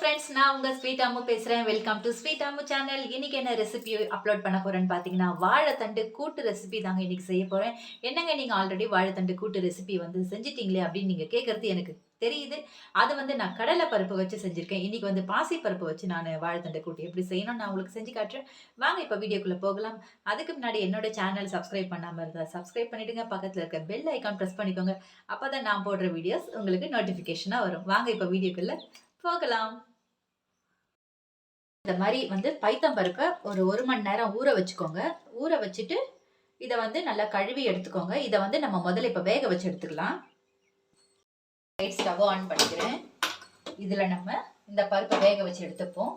Friends நான் உங்கள் sweet Ammu பேசுகிறேன் welcome to sweet Ammu channel இன்னைக்கு என்ன ரெசிபி அப்லோட் பண்ண போகிறேன்னு பார்த்தீங்கன்னா வாழைத்தண்டு கூட்டு ரெசிபி தாங்க இன்னைக்கு செய்ய போகிறேன் என்னங்க நீங்கள் ஆல்ரெடி வாழைத்தண்டு கூட்டு ரெசிபி வந்து செஞ்சிட்டீங்களே அப்படின்னு நீங்கள் கேட்குறது எனக்கு தெரியுது. அது வந்து நான் கடலை பருப்பு வச்சு செஞ்சுருக்கேன். இன்றைக்கி வந்து பாசி பருப்பு வச்சு நான் வாழைத்தண்டு கூட்டு எப்படி செய்யணும் நான் உங்களுக்கு செஞ்சு காட்டுறேன். வாங்க இப்போ வீடியோக்குள்ளே போகலாம். அதுக்கு முன்னாடி என்னோட சேனல் சப்ஸ்கிரைப் பண்ணாமல் இருந்தால் சப்ஸ்கிரைப் பண்ணிவிடுங்க பக்கத்தில் இருக்க பெல் ஐக்கான் ப்ரெஸ் பண்ணிக்கோங்க. அப்பதான் நான் போடுற வீடியோஸ் உங்களுக்கு நோட்டிஃபிகேஷனாக வரும். வாங்க இப்போ வீடியோக்குள்ளே போகலாம். இந்த மாதிரி வந்து பைத்தம் பருப்பை ஒரு ஒரு மணி நேரம் ஊற வச்சுக்கோங்க. ஊற வச்சுட்டு இதை வந்து நல்லா கழுவி எடுத்துக்கோங்க. இதை வந்து நம்ம முதல்ல இப்போ வேக வச்சு எடுத்துக்கலாம். லைட் ஸ்டவ் ஆன் பண்ணிக்கிறேன். இதில் நம்ம இந்த பருப்பை வேக வச்சு எடுத்துப்போம்.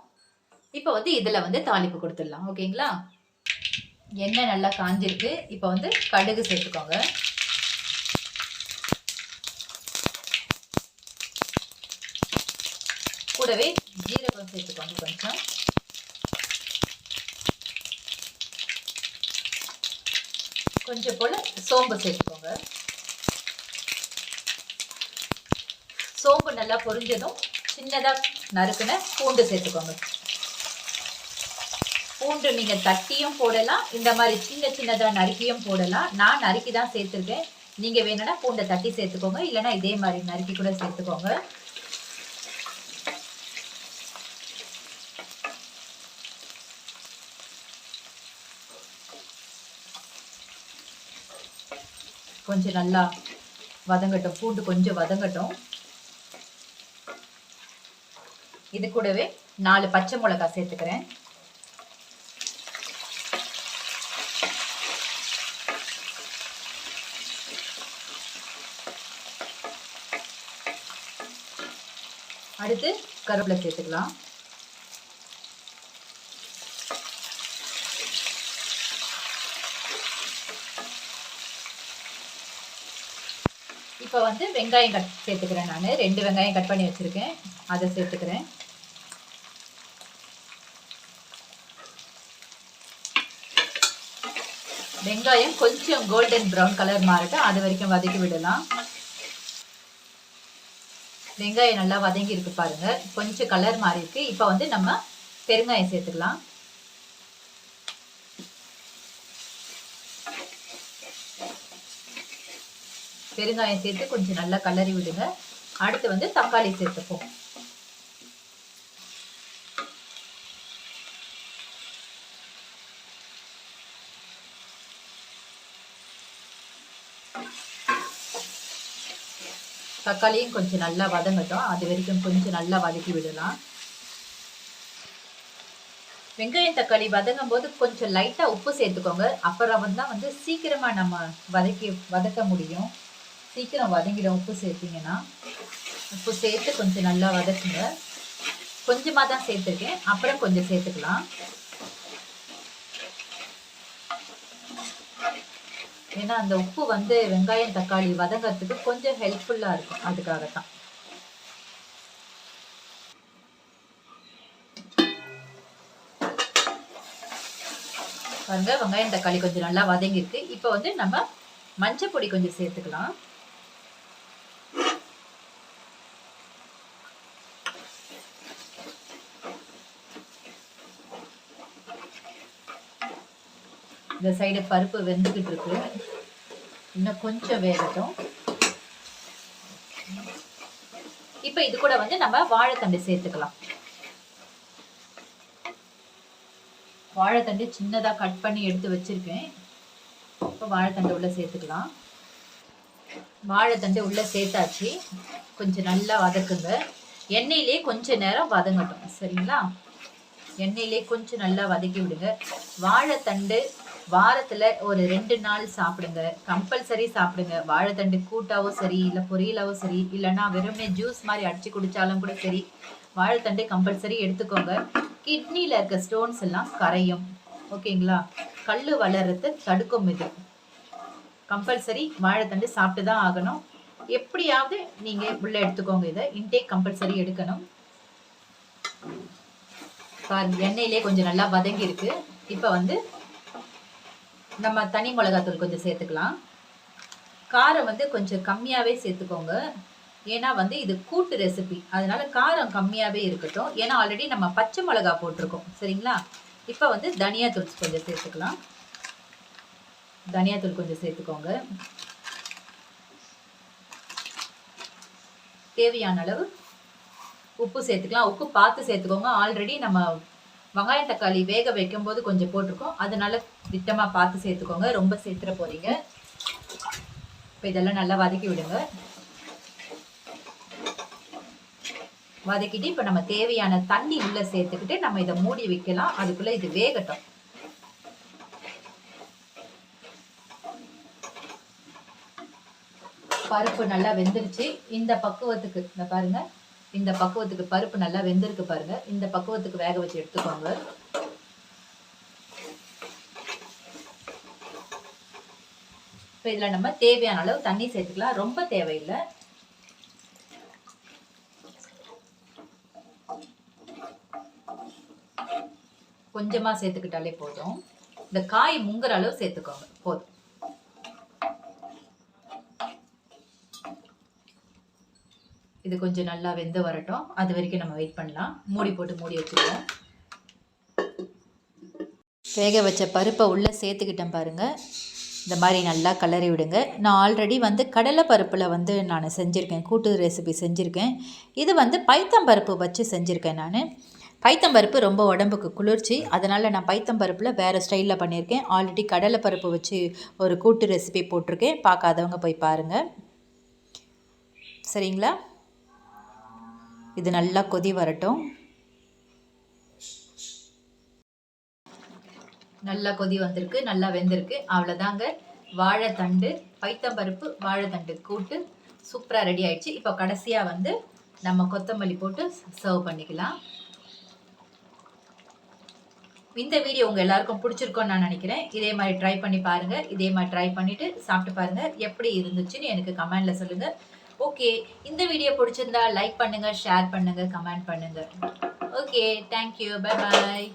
இப்போ வந்து இதில் வந்து தாளிப்பு கொடுத்துடலாம். ஓகேங்களா? எண்ணெய் நல்லா காஞ்சிருக்கு. இப்போ வந்து கடுகு சேர்த்துக்கோங்க. கூடவே ஜீரகம் சேர்த்துக்கோங்க கொஞ்சம். கொஞ்சம் போல சோம்பு சேர்த்துக்கோங்க. சோம்பு நல்லா பொரிஞ்சதும் சின்னதாக நறுக்குன பூண்டு சேர்த்துக்கோங்க. பூண்டு நீங்கள் தட்டியும் போடலாம். இந்த மாதிரி சின்ன சின்னதாக நறுக்கியும் போடலாம். நான் நறுக்கி தான் சேர்த்துருக்கேன். நீங்கள் வேணும்னா பூண்டை தட்டி சேர்த்துக்கோங்க. இல்லைன்னா இதே மாதிரி நறுக்கி கூட சேர்த்துக்கோங்க. கொஞ்சம் நல்லா வதங்கட்டும். பூண்டு கொஞ்சம் வதங்கட்டும். இது கூடவே நாலு பச்சை மிளகாய் சேர்த்துக்கிறேன். அடுத்து கருவேப்பிலை சேர்த்துக்கலாம். இப்போ வந்து வெங்காயம் கட் சேர்த்துக்கிறேன் நான். ரெண்டு வெங்காயம் கட் பண்ணி வச்சுருக்கேன். அதை சேர்த்துக்கிறேன். வெங்காயம் கொஞ்சம் கோல்டன் ப்ரௌன் கலர் மாறட்டும். அது வரைக்கும் வதக்கி விடலாம். வெங்காயம் நல்லா வதங்கி இருக்கு பாருங்க. கொஞ்சம் கலர் மாறி இருக்கு இப்போ வந்து நம்ம பெருங்காயம் சேர்த்துக்கலாம். பெருங்காயம் சேர்த்து கொஞ்சம் நல்லா கலரி விடுங்க. அடுத்து வந்து தக்காளி சேர்த்துப்போம். தக்காளியும் கொஞ்சம் நல்லா வதங்கட்டும். அது வரைக்கும் கொஞ்சம் நல்லா வதக்கி விடலாம். வெங்காயம் தக்காளி வதங்கும் போது கொஞ்சம் லைட்டாக உப்பு சேர்த்துக்கோங்க. அப்புறம் தான் வந்து சீக்கிரமாக நம்ம வதக்கி வதக்க முடியும். சீக்கிரம் வதங்கிடும் உப்பு சேர்த்திங்கன்னா. உப்பு சேர்த்து கொஞ்சம் நல்லா வதக்குங்க. கொஞ்சமாக தான் சேர்த்துருக்கேன். அப்புறம் கொஞ்சம் சேர்த்துக்கலாம். ஏன்னா அந்த உப்பு வந்து வெங்காயம் தக்காளி வதங்கிறதுக்கு கொஞ்சம் ஹெல்ப்ஃபுல்லாக இருக்கும். அதுக்காக தான் பாருங்க வெங்காயம் தக்காளி கொஞ்சம் நல்லா வதங்கிருக்கு இப்போ வந்து நம்ம மஞ்சள் பொடி கொஞ்சம் சேர்த்துக்கலாம். இந்த சைடு பருப்பு வெந்துக்கிட்டு இருக்கு. இன்னும் கொஞ்சம் வேகட்டும். இப்போ இது கூட வந்து நம்ம வாழைத்தண்டு சேர்த்துக்கலாம். வாழைத்தண்டு சின்னதாக கட் பண்ணி எடுத்து வச்சிருக்கேன். இப்போ வாழைத்தண்டு உள்ள சேர்த்துக்கலாம். வாழைத்தண்டு உள்ள சேர்த்தாச்சு. கொஞ்சம் நல்லா வதக்குங்க. எண்ணெயிலே கொஞ்ச நேரம் வதங்கட்டும். சரிங்களா? எண்ணெயிலே கொஞ்சம் நல்லா வதக்கி விடுங்க. வாழைத்தண்டு வாரத்துல ஒரு ரெண்டு நாள் சாப்பிடுங்க. கம்பல்சரி சாப்பிடுங்க. வாழைத்தண்டு கூட்டாவோ சரி இல்ல பொரியலாவோ சரி இல்லைன்னா வெறுமனே ஜூஸ் மாதிரி அடிச்சு குடிச்சாலும் கூட சரி வாழைத்தண்டு கம்பல்சரி எடுத்துக்கோங்க. கிட்னியில் இருக்க ஸ்டோன்ஸ் எல்லாம் கரையும். ஓகேங்களா? கல் வளர்றது தடுக்கும் இது. கம்பல்சரி வாழைத்தண்டு சாப்பிட்டு தான் ஆகணும். எப்படியாவது நீங்க உள்ள எடுத்துக்கோங்க இதை. இன்டேக் கம்பல்சரி எடுக்கணும். எண்ணெயிலே கொஞ்சம் நல்லா வதங்கி இருக்கு இப்போ வந்து நம்ம தனி மிளகாத்தூள் கொஞ்சம் சேர்த்துக்கலாம். காரம் வந்து கொஞ்சம் கம்மியாகவே சேர்த்துக்கோங்க. ஏன்னா வந்து இது கூட்டு ரெசிபி அதனால காரம் கம்மியாகவே இருக்கட்டும். ஏன்னா ஆல்ரெடி நம்ம பச்சை மிளகா போட்டிருக்கோம். சரிங்களா? இப்போ வந்து தனியாத்தூள் கொஞ்சம் சேர்த்துக்கலாம். தனியாத்தூள் கொஞ்சம் சேர்த்துக்கோங்க. தேவையான அளவு உப்பு சேர்த்துக்கலாம். உப்பு பார்த்து சேர்த்துக்கோங்க. ஆல்ரெடி நம்ம வெங்காயம் தக்காளி வேக வைக்கும்போது கொஞ்சம் போட்டிருக்கோம். அதனால திட்டமாக பார்த்து சேர்த்துக்கோங்க. ரொம்ப சேர்த்துட போகிறீங்க இப்போ இதெல்லாம் நல்லா வதக்கி விடுங்க. வதக்கிட்டு இப்போ நம்ம தேவையான தண்ணி உள்ளே சேர்த்துக்கிட்டு நம்ம இதை மூடி வைக்கலாம். அதுக்குள்ளே இது வேகட்டும். பருப்பு நல்லா வெந்துருச்சு. இந்த பக்குவத்துக்கு இந்த பாருங்க. இந்த பக்குவத்துக்கு பருப்பு நல்லா வெந்திருக்கு பாருங்க. இந்த பக்குவத்துக்கு வேக வச்சு எடுத்துக்கோங்க. இப்போ இதில் நம்ம தேவையான அளவு தண்ணி சேர்த்துக்கலாம். ரொம்ப தேவையில்லை. கொஞ்சமாக சேர்த்துக்கிட்டாலே போதும். இந்த காய் முங்குற அளவு சேர்த்துக்கோங்க. போதும். இது கொஞ்சம் நல்லா வெந்து வரட்டும். அது வரைக்கும் நம்ம வெயிட் பண்ணலாம். மூடி போட்டு மூடி வச்சுருவோம். வேக வச்ச பருப்பை உள்ளே சேர்த்துக்கிட்டேன் பாருங்கள் இந்த மாதிரி நல்லா கலரி விடுங்க. நான் ஆல்ரெடி வந்து கடலை பருப்பில் வந்து நான் செஞ்சுருக்கேன். கூட்டு ரெசிபி செஞ்சுருக்கேன். இது வந்து பைத்தம்பருப்பு வச்சு செஞ்சுருக்கேன் நான். பைத்தம்பருப்பு ரொம்ப உடம்புக்கு குளிர்ச்சி. அதனால் நான் பைத்தம்பருப்பில் வேறு ஸ்டைலில் பண்ணியிருக்கேன் ஆல்ரெடி கடலை பருப்பு வச்சு ஒரு கூட்டு ரெசிபி போட்டிருக்கேன். பார்க்காதவங்க போய் பாருங்கள் சரிங்களா? இது நல்லா கொதி வரட்டும். நல்லா கொதி வந்திருக்கு நல்லா வெந்திருக்கு. அவ்வளோதாங்க வாழைத்தண்டு பைத்தம்பருப்பு வாழைத்தண்டு கூட்டு சூப்பராக ரெடி ஆயிடுச்சு. இப்போ கடைசியாக வந்து நம்ம கொத்தமல்லி போட்டு சர்வ் பண்ணிக்கலாம். இந்த வீடியோ உங்கள் எல்லாருக்கும் பிடிச்சிருக்கோன்னு நான் நினைக்கிறேன். இதே மாதிரி ட்ரை பண்ணி பாருங்கள் இதே மாதிரி ட்ரை பண்ணிவிட்டு சாப்பிட்டு பாருங்கள் எப்படி இருந்துச்சுன்னு எனக்கு கமெண்டில் சொல்லுங்கள் ஓகே இந்த வீடியோ பிடிச்சிருந்தா லைக் பண்ணுங்கள் ஷேர் பண்ணுங்கள் கமெண்ட் பண்ணுங்கள் ஓகே தேங்க்யூ பை பாய்